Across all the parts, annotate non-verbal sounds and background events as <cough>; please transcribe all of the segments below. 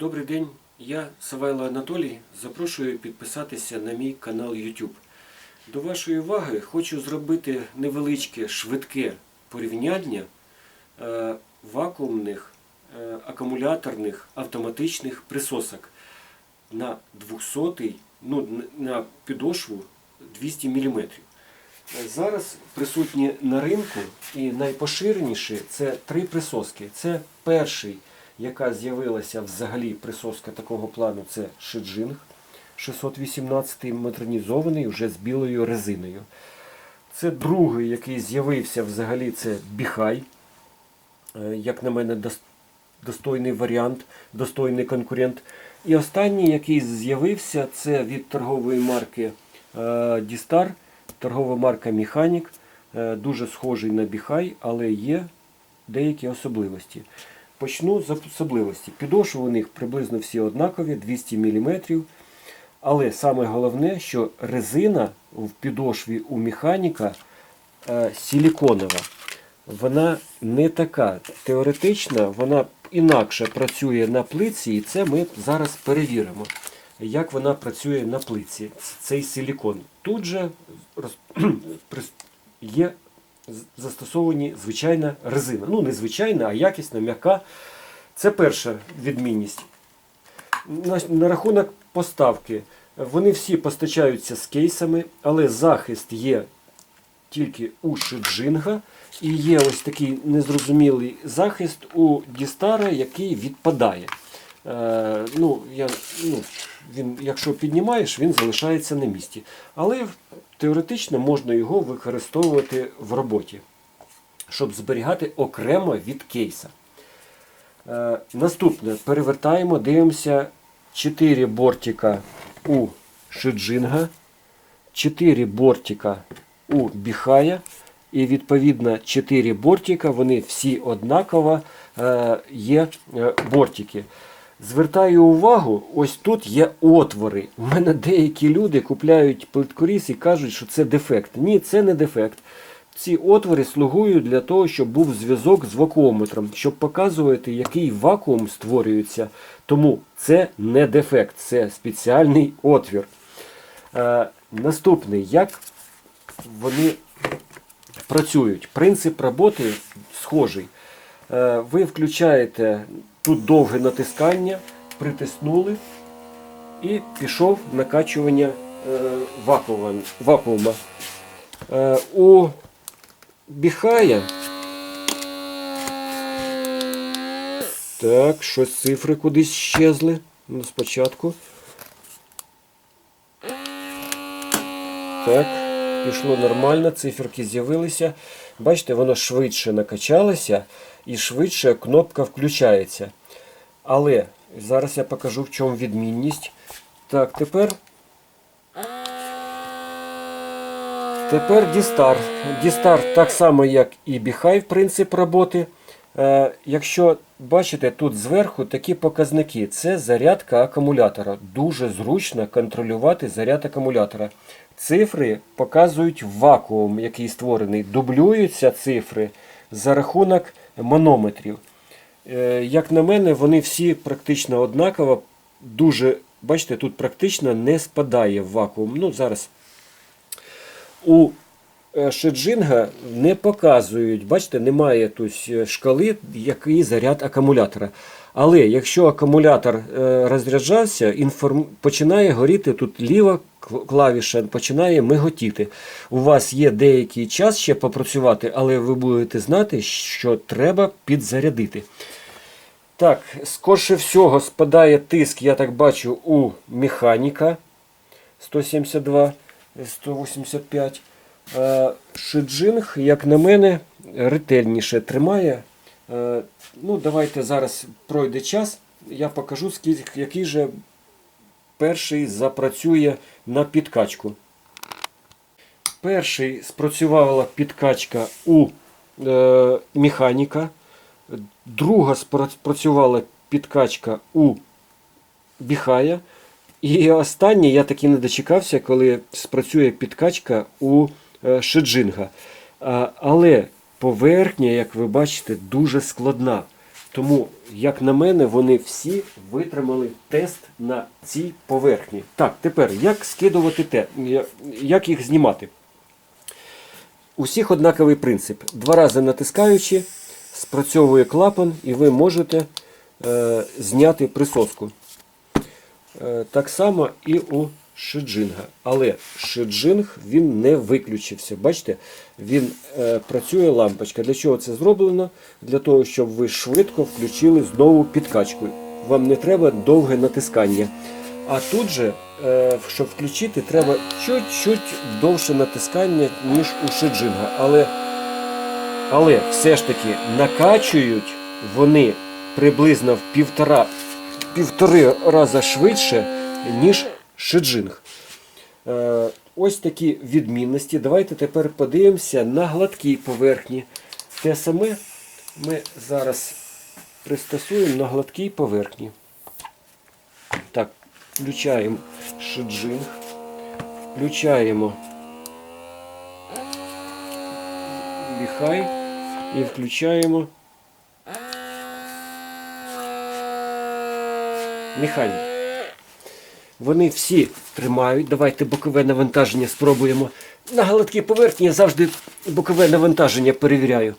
Добрий день, я Савайло Анатолій. Запрошую підписатися на мій канал YouTube. До вашої уваги хочу зробити невеличке швидке порівняння е, вакуумних е, акумуляторних автоматичних присосок на 200 ну, на підошву 200 мм. Зараз присутні на ринку і найпоширеніші це три присоски. Це перший, яка з'явилася взагалі присоска такого плану, це Шиджинг 618 модернізований вже з білою резиною. Це другий, який з'явився взагалі, це Біхай. Е, Як на мене, достойний варіант, достойний конкурент. І останній, який з'явився, це від торгової марки е, Дістар, торгова марка Механік. Е, Дуже схожий на Біхай, але є деякі особливості. Почну з особливості. Підошви у них приблизно всі однакові, 200 мм. Але саме головне, що резина в підошві у механіка е, силіконова. Вона не така теоретична, вона інакше працює на плиці, і це ми зараз перевіримо, як вона працює на плиці, цей силікон. Тут же <clears throat> є застосовані звичайна резина. Ну, не звичайна, а якісна, м'яка. Це перша відмінність. На, рахунок поставки. Вони всі постачаються з кейсами, але захист є тільки у Шиджинга. І є ось такий незрозумілий захист у Дістара, який відпадає. Е, ну, я, ну, він, якщо піднімаєш, він залишається на місці. Але теоретично можна його використовувати в роботі, щоб зберігати окремо від кейса. Е, наступне перевертаємо, дивимося 4 бортика у Шиджинга, 4 бортика у Біхая. І відповідно 4 бортика, вони всі однаково е, є е, бортики. Звертаю увагу, ось тут є отвори. У мене деякі люди купляють плиткоріз і кажуть, що це дефект. Ні, це не дефект. Ці отвори слугують для того, щоб був зв'язок з вакуометром, щоб показувати, який вакуум створюється. Тому це не дефект, це спеціальний отвір. Е, наступний, як вони працюють. Принцип роботи схожий. Е, Ви включаєте тут довге натискання, притиснули і пішов накачування е, вакуума. Е, У Біхая. Так, щось цифри кудись щезли. Ну, спочатку. Так, пішло нормально, циферки з'явилися. Бачите, воно швидше накачалося і швидше кнопка включається. Але зараз я покажу, в чому відмінність. Так, тепер. Тепер. Дістар так само, як і Біхай, принцип роботи. Е, якщо бачите, тут зверху такі показники. Це зарядка акумулятора. Дуже зручно контролювати заряд акумулятора. Цифри показують вакуум, який створений. Дублюються цифри за рахунок манометрів. Е, Як на мене, вони всі практично однаково. Дуже, бачите, тут практично не спадає в вакуум. Ну, зараз у е, Шеджинга не показують, бачите, немає тут е, шкали, який заряд акумулятора. Але якщо акумулятор е, розряджався, інформ... починає горіти тут ліва клавіша, починає миготіти. У вас є деякий час ще попрацювати, але ви будете знати, що треба підзарядити. Так, скорше всього спадає тиск, я так бачу, у механіка 172, 185. Е, Шиджинг, як на мене, ретельніше тримає. Е, Ну, давайте зараз пройде час, я покажу, скільки, який же перший запрацює на підкачку. Перший спрацювала підкачка у е, механіка. Друга спрацювала підкачка у Біхая. І останнє я таки не дочекався, коли спрацює підкачка у е, Шиджинга. А, Але поверхня, як ви бачите, дуже складна. Тому, як на мене, вони всі витримали тест на цій поверхні. Так, тепер як скидувати те, як їх знімати? Усіх однаковий принцип. Два рази натискаючи, спрацьовує клапан, і ви можете е, зняти присоску. Е, так само і у шиджинга. Але шиджинг він не виключився. Бачите, він е, працює лампочка. Для чого це зроблено? Для того, щоб ви швидко включили знову підкачку. Вам не треба довге натискання. А тут же, е, щоб включити, треба чуть-чуть довше натискання, ніж у шиджинга. Але, але все ж таки накачують вони приблизно в півтора, півтори рази швидше, ніж шиджинг. Е, ось такі відмінності. Давайте тепер подивимося на гладкій поверхні. Те саме ми зараз пристосуємо на гладкій поверхні. Так, включаємо шиджинг, включаємо біхай і включаємо механік. Вони всі тримають. Давайте бокове навантаження спробуємо. На гладкій поверхні я завжди бокове навантаження перевіряю.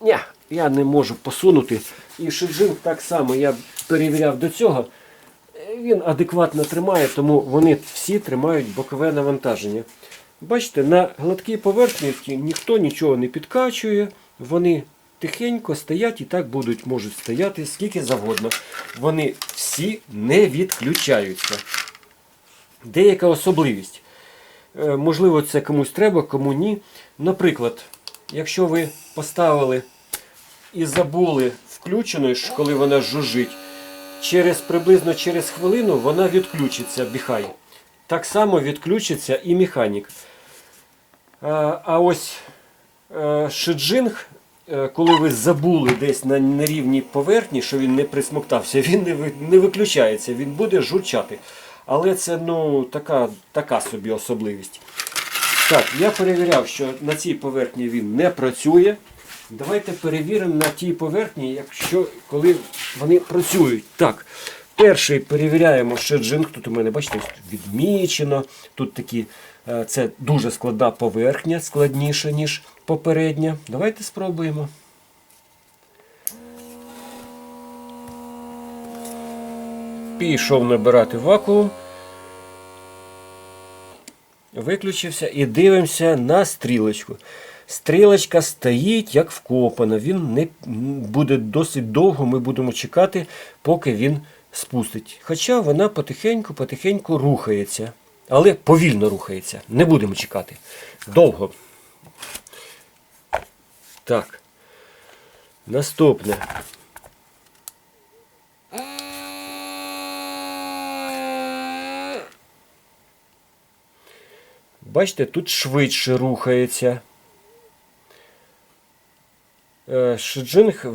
Ні, я не можу посунути. І шиджинг так само я перевіряв до цього. Він адекватно тримає, тому вони всі тримають бокове навантаження. Бачите, на гладкій поверхні ніхто нічого не підкачує, вони тихенько стоять і так будуть, можуть стояти скільки завгодно. Вони всі не відключаються. Деяка особливість. Е, Можливо, це комусь треба, кому ні. Наприклад, якщо ви поставили і забули включеною, коли вона жужжить, через приблизно через хвилину вона відключиться, біхай. Так само відключиться і механік. А, а ось е, шиджинг, е, коли ви забули десь на нерівній поверхні, що він не присмоктався, <laughs> він не, не виключається, він буде журчати. Але це ну, така, така собі особливість. Так, я перевіряв, що на цій поверхні він не працює. Давайте перевіримо на тій поверхні, якщо коли вони працюють. Так, перший перевіряємо шеджинг. Тут у мене, бачите, відмічено. Тут такі, е, це дуже складна поверхня, складніша, ніж попередня. Давайте спробуємо. Пішов набирати вакуум. Виключився і дивимося на стрілочку. Стрілочка стоїть як вкопана. Він не буде досить довго. Ми будемо чекати, поки він спустить. Хоча вона потихеньку-потихеньку рухається. Але повільно рухається. Не будемо чекати. Довго. Так. Наступне. Бачите, тут швидше рухається. Е, Шиджинг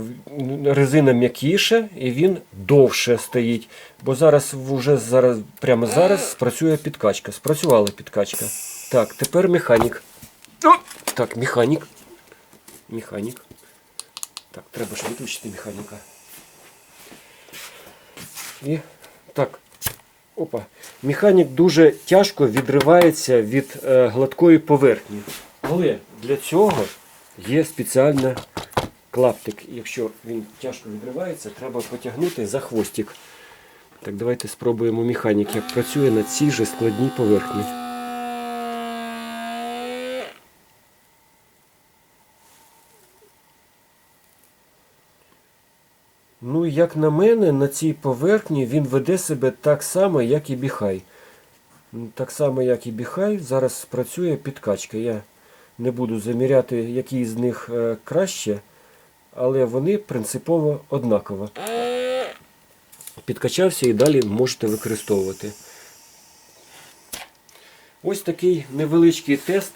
резина м'якіша і він довше стоїть. Бо зараз вже зараз, прямо зараз спрацює підкачка. Спрацювала підкачка. Так, тепер механік. Так, механік. Механік. Так, треба ж виключити механіка. І так. Опа. Механік дуже тяжко відривається від е, гладкої поверхні. Але для цього є спеціальний клаптик. Якщо він тяжко відривається, треба потягнути за хвостик. Так, давайте спробуємо механік, як працює на цій же складній поверхні. Ну, як на мене, на цій поверхні він веде себе так само, як і біхай. Так само, як і біхай, зараз спрацює підкачка. Я не буду заміряти, який з них е, краще, але вони принципово однаково. Підкачався і далі можете використовувати. Ось такий невеличкий тест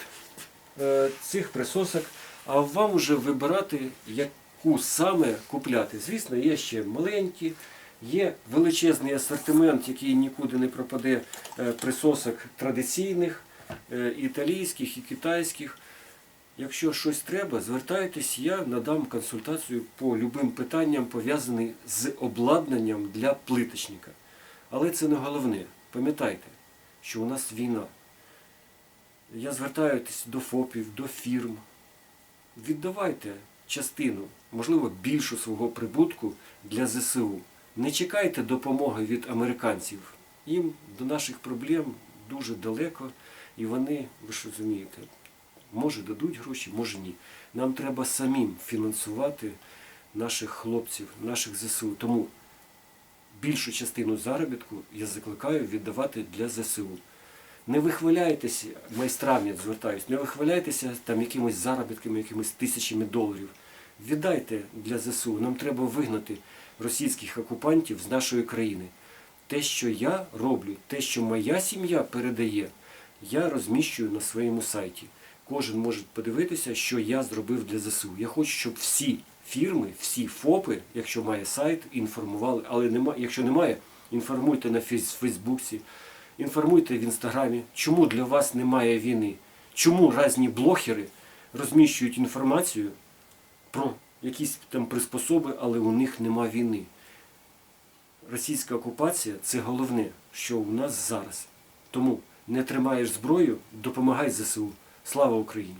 е, цих присосок, а вам вже вибирати, яку саме купляти. Звісно, є ще маленькі, є величезний асортимент, який нікуди не пропаде е, присосок традиційних, е, італійських і китайських. Якщо щось треба, звертайтесь, я надам консультацію по любим питанням, пов'язаним з обладнанням для плиточника. Але це не головне. Пам'ятайте, що у нас війна. Я звертаюся до ФОПів, до фірм. Віддавайте частину, можливо, більшу свого прибутку для ЗСУ. Не чекайте допомоги від американців. Їм до наших проблем дуже далеко, і вони, ви ж розумієте, може дадуть гроші, може ні. Нам треба самим фінансувати наших хлопців, наших ЗСУ. Тому більшу частину заробітку я закликаю віддавати для ЗСУ. Не вихваляйтеся майстрам, я звертаюсь, не вихваляйтеся там якимось заробітками, якимись тисячами доларів. Віддайте для ЗСУ. Нам треба вигнати російських окупантів з нашої країни. Те, що я роблю, те, що моя сім'я передає, я розміщую на своєму сайті. Кожен може подивитися, що я зробив для ЗСУ. Я хочу, щоб всі фірми, всі ФОПи, якщо має сайт, інформували, але нема, якщо немає, інформуйте на Фейс- Фейсбуці, інформуйте в Інстаграмі, чому для вас немає війни, чому різні блогери розміщують інформацію про якісь там приспособи, але у них нема війни. Російська окупація це головне, що у нас зараз. Тому не тримаєш зброю, допомагай ЗСУ. Слава Україні!